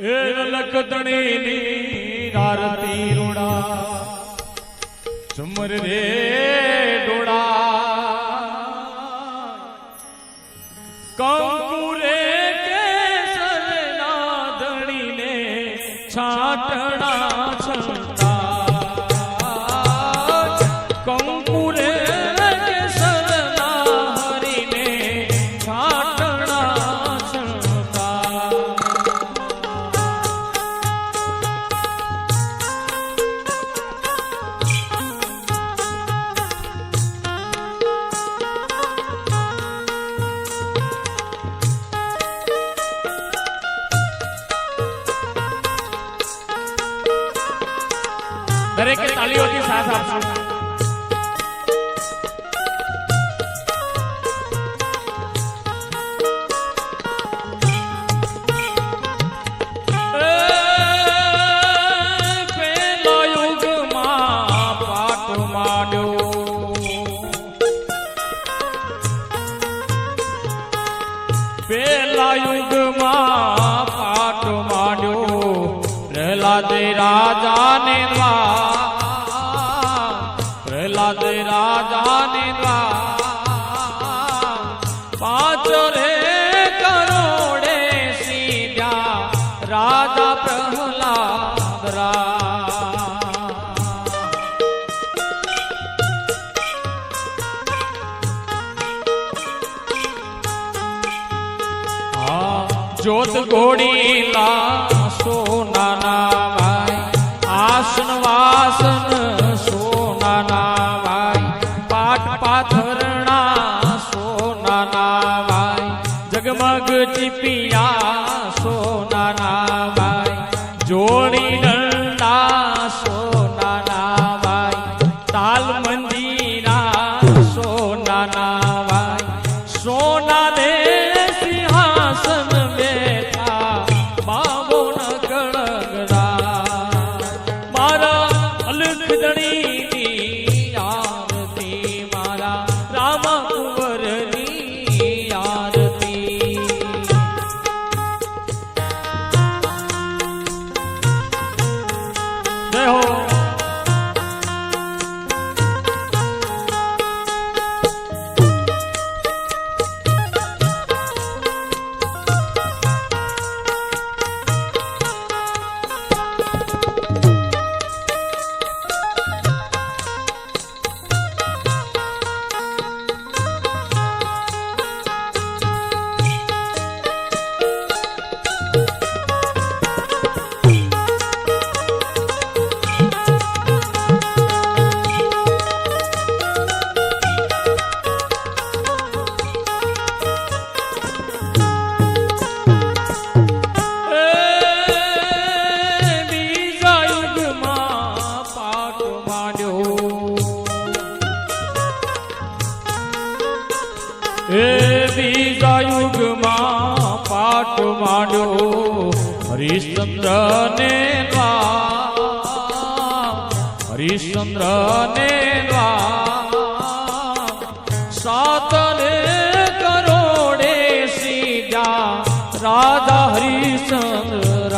એ લખતણીની આરતી રૂડા. સુમર રે રાજાને ને પ્રહલાદ રાજા ને પાંચ રે કરોડે સીધા રાજા પ્રહલાદ રા જોત ઘોડીલા સોનાના જય હો હરિશ્ચંદ્ર ને હરિશ્ચંદ્ર ને સાત ને કરોડે સીધા રાધા હરિશ્ચંદ્ર.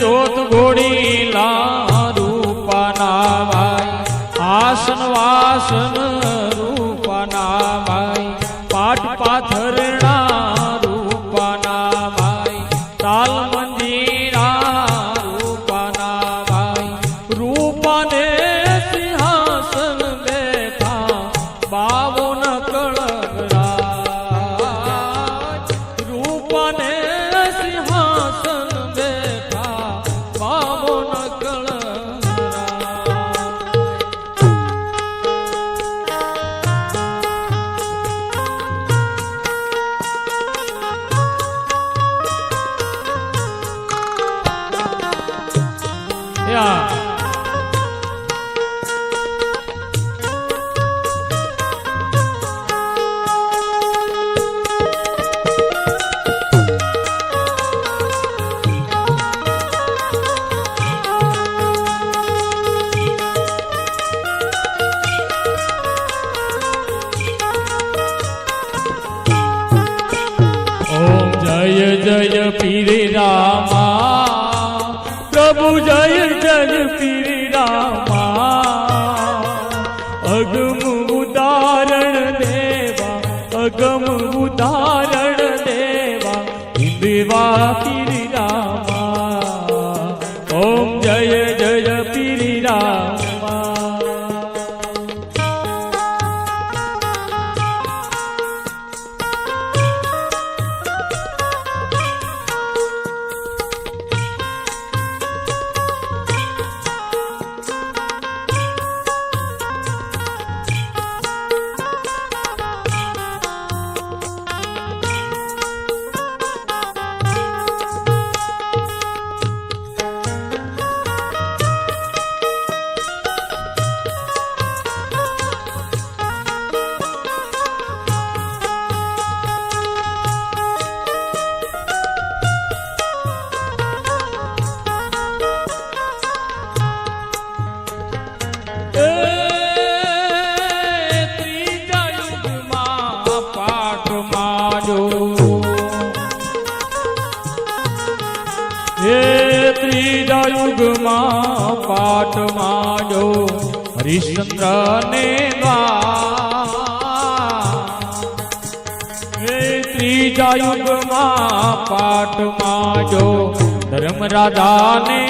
જોત ઘોડીલા વાસન રૂપાના ભાઈ પાટ પાથરણા રૂપાના ભાઈ તાલ મંદિરા રૂપાના ભાઈ રૂપાને સિંહાસન બેઠા, બાવન માયા જય જય પીરે રા દેવા પીરી પાઠ માજો હરિશ્ચંદ્ર ને ત્રીજા યુગમાં પાઠ માજો ધર્મરાજા ને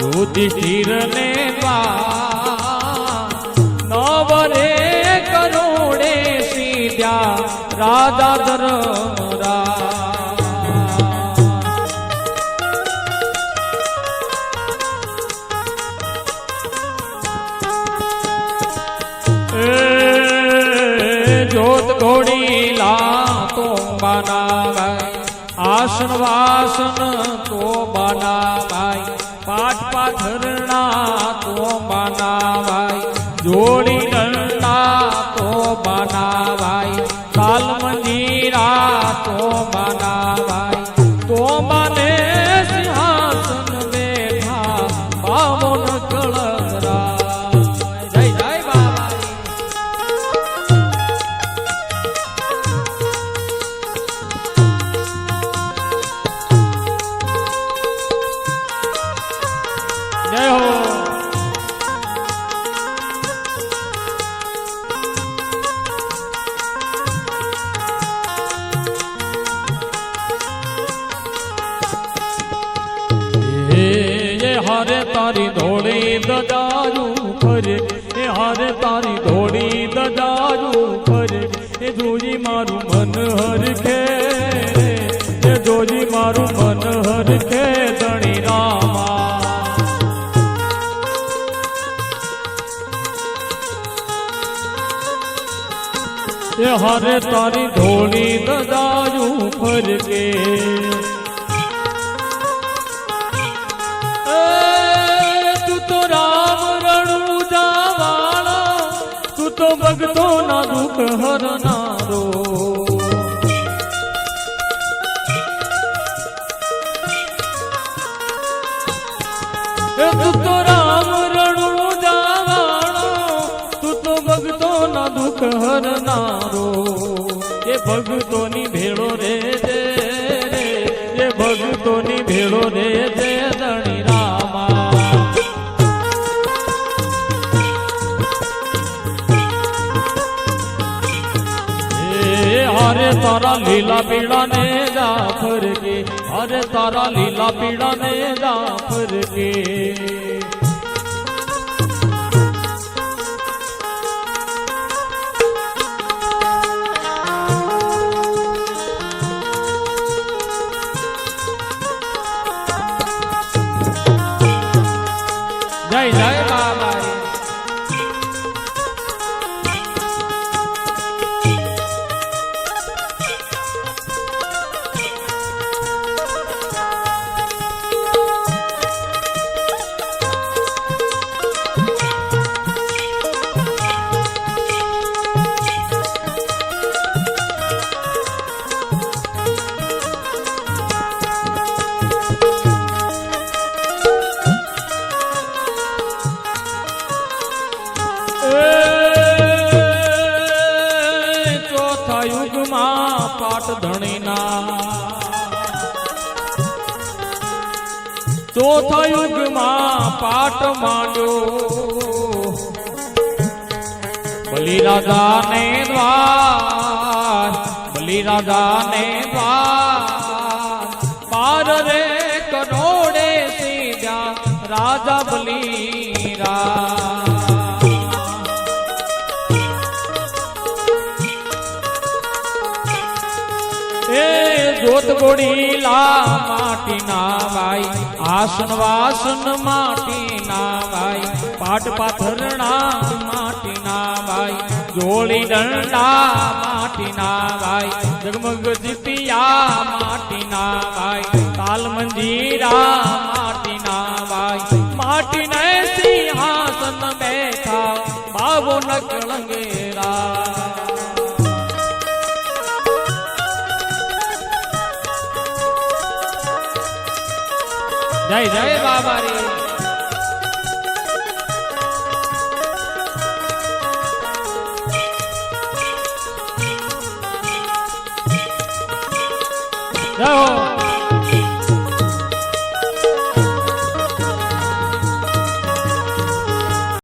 યુધિષ્ઠિર ને નવરે કરોડે સીધા રાજા ધર્મરા આસન વાસન તો બનાવાય પાઠ પાથરણા તો બનાવાય જોડી દંડા તો બનાવાય તાલ મંજીરા તો બાના તો હારે તારી ધોળી દજાયું ફરે એ હારે તારી ધોળી દજાયું ફરે એ જોજી મારું મન હરખે એ જોજી મારું મન હરખે ધણી રામા હારે તારી ધોળી દજાયું ફરકે તું તો ભગતો ના દુઃખ હરનારો તું તો રામ રણુ જાવાણો તું તો ભક્તો ના દુઃખ હરનારો એ ભગતોની તારા લીલા પીળા ને જાફર કે અરે તારા લીલા પીળા ને જાફર કે પાટ ધણીના. ચોથા યુગમાં પાટ માંડ્યો. બલિ રાધાને દ્વાર બલિ રાધાને દ્વાર. જોત માટી માટીના ભાઈ આસન વાસન માટીના ભાઈ પાટ પાથરણા માટીના ભાઈ જોડી દંડા માટીના ભાઈ જગમગ જીતિયા માટીના ભાઈ તાલ મંજીરા માટીના ભાઈ માટીને સિંહાસન બેઠા બાબો નકળંગેરા જય જય બાબા રે જય હો